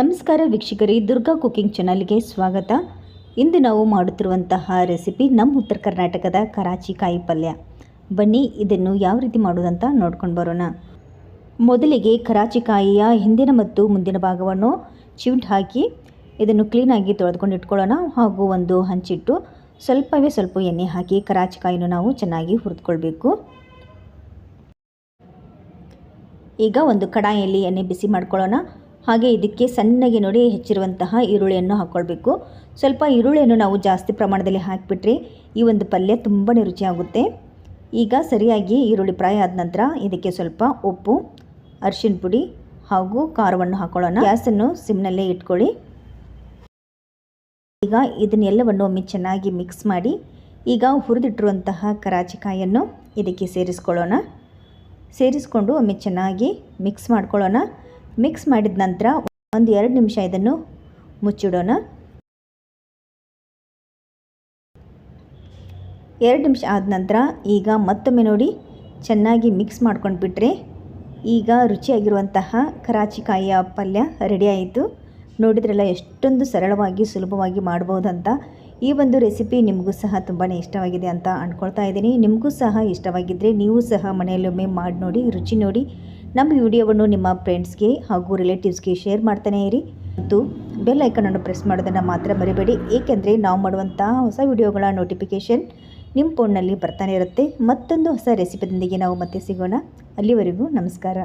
ನಮಸ್ಕಾರ ವೀಕ್ಷಕರೇ, ದುರ್ಗಾ ಕುಕಿಂಗ್ ಚಾನಲ್ಗೆ ಸ್ವಾಗತ. ಇಂದು ನಾವು ಮಾಡುತ್ತಿರುವಂತಹ ರೆಸಿಪಿ ನಮ್ಮ ಉತ್ತರ ಕರ್ನಾಟಕದ ಕರಾಚಿ ಕಾಯಿ ಪಲ್ಯ. ಬನ್ನಿ, ಇದನ್ನು ಯಾವ ರೀತಿ ಮಾಡೋದಂತ ನೋಡ್ಕೊಂಡು ಬರೋಣ. ಮೊದಲಿಗೆ ಕರಾಚಿಕಾಯಿಯ ಹಿಂದಿನ ಮತ್ತು ಮುಂದಿನ ಭಾಗವನ್ನು ಚಿವುಟ್ ಹಾಕಿ ಇದನ್ನು ಕ್ಲೀನಾಗಿ ತೊಳೆದುಕೊಂಡು ಇಟ್ಕೊಳ್ಳೋಣ. ಹಾಗೂ ಒಂದು ಹಂಚಿಟ್ಟು, ಸ್ವಲ್ಪವೇ ಸ್ವಲ್ಪ ಎಣ್ಣೆ ಹಾಕಿ ಕರಾಚಿಕಾಯಿನ ನಾವು ಚೆನ್ನಾಗಿ ಹುರಿದುಕೊಳ್ಬೇಕು. ಈಗ ಒಂದು ಕಡಾಯಿಯಲ್ಲಿ ಎಣ್ಣೆ ಬಿಸಿ ಮಾಡ್ಕೊಳ್ಳೋಣ. ಹಾಗೆ ಇದಕ್ಕೆ ಸಣ್ಣಗೆ ನೋಡಿ ಹೆಚ್ಚಿರುವಂತಹ ಈರುಳ್ಳಿಯನ್ನು ಹಾಕ್ಕೊಳ್ಬೇಕು ಸ್ವಲ್ಪ ಈರುಳ್ಳಿಯನ್ನು ನಾವು ಜಾಸ್ತಿ ಪ್ರಮಾಣದಲ್ಲಿ ಹಾಕಿಬಿಟ್ರೆ ಈ ಒಂದು ಪಲ್ಯ ತುಂಬಾ ರುಚಿಯಾಗುತ್ತೆ. ಈಗ ಸರಿಯಾಗಿ ಈರುಳ್ಳಿ ಫ್ರೈ ಆದ ನಂತರ ಇದಕ್ಕೆ ಸ್ವಲ್ಪ ಉಪ್ಪು ಅರಿಶಿನ ಪುಡಿ ಹಾಗೂ ಖಾರವನ್ನು ಹಾಕೊಳ್ಳೋಣ. ಗ್ಯಾಸನ್ನು ಸಿಮ್ನಲ್ಲೇ ಇಟ್ಕೊಳ್ಳಿ. ಈಗ ಇದನ್ನೆಲ್ಲವನ್ನು ಒಮ್ಮೆ ಚೆನ್ನಾಗಿ ಮಿಕ್ಸ್ ಮಾಡಿ ಈಗ ಹುರಿದಿಟ್ಟಿರುವಂತಹ ಕರಾಚಿಕಾಯನ್ನು ಇದಕ್ಕೆ ಸೇರಿಸ್ಕೊಳ್ಳೋಣ. ಸೇರಿಸ್ಕೊಂಡು ಒಮ್ಮೆ ಚೆನ್ನಾಗಿ ಮಿಕ್ಸ್ ಮಾಡ್ಕೊಳ್ಳೋಣ. ಮಿಕ್ಸ್ ಮಾಡಿದ ನಂತರ ಒಂದು ಎರಡು ನಿಮಿಷ ಇದನ್ನು ಮುಚ್ಚಿಡೋಣ. ಎರಡು ನಿಮಿಷ ಆದ ನಂತರ ಈಗ ಮತ್ತೊಮ್ಮೆ ನೋಡಿ ಚೆನ್ನಾಗಿ ಮಿಕ್ಸ್ ಮಾಡ್ಕೊಂಡು ಬಿಟ್ಟರೆ ಈಗ ರುಚಿಯಾಗಿರುವಂತಹ ಕರಾಚಿಕಾಯಿಯ ಪಲ್ಯ ರೆಡಿ ಆಯಿತು. ನೋಡಿದ್ರಲ್ಲ ಎಷ್ಟೊಂದು ಸರಳವಾಗಿ ಸುಲಭವಾಗಿ ಮಾಡ್ಬೋದಂತ. ಈ ಒಂದು ರೆಸಿಪಿ ನಿಮಗೂ ಸಹ ತುಂಬಾ ಇಷ್ಟವಾಗಿದೆ ಅಂತ ಅಂದ್ಕೊಳ್ತಾ ಇದ್ದೀನಿ. ನಿಮಗೂ ಸಹ ಇಷ್ಟವಾಗಿದ್ದರೆ ನೀವು ಸಹ ಮನೆಯಲ್ಲೊಮ್ಮೆ ಮಾಡಿ ನೋಡಿ ರುಚಿ ನೋಡಿ. ನಮ್ಮ ವಿಡಿಯೋವನ್ನು ನಿಮ್ಮ ಫ್ರೆಂಡ್ಸ್ಗೆ ಹಾಗೂ ರಿಲೇಟಿವ್ಸ್ಗೆ ಶೇರ್ ಮಾಡ್ತಾನೆ ಇರಿ. ಮತ್ತು ಬೆಲ್ ಐಕನನ್ನು ಪ್ರೆಸ್ ಮಾಡೋದನ್ನು ಮಾತ್ರ ಮರಿಬೇಡಿ. ಏಕೆಂದರೆ ನಾವು ಮಾಡುವಂಥ ಹೊಸ ವಿಡಿಯೋಗಳ ನೋಟಿಫಿಕೇಷನ್ ನಿಮ್ಮ ಫೋನ್ನಲ್ಲಿ ಬರ್ತಾನೆ ಇರುತ್ತೆ. ಮತ್ತೊಂದು ಹೊಸ ರೆಸಿಪಿದೊಂದಿಗೆ ನಾವು ಮತ್ತೆ ಸಿಗೋಣ. ಅಲ್ಲಿವರೆಗೂ ನಮಸ್ಕಾರ.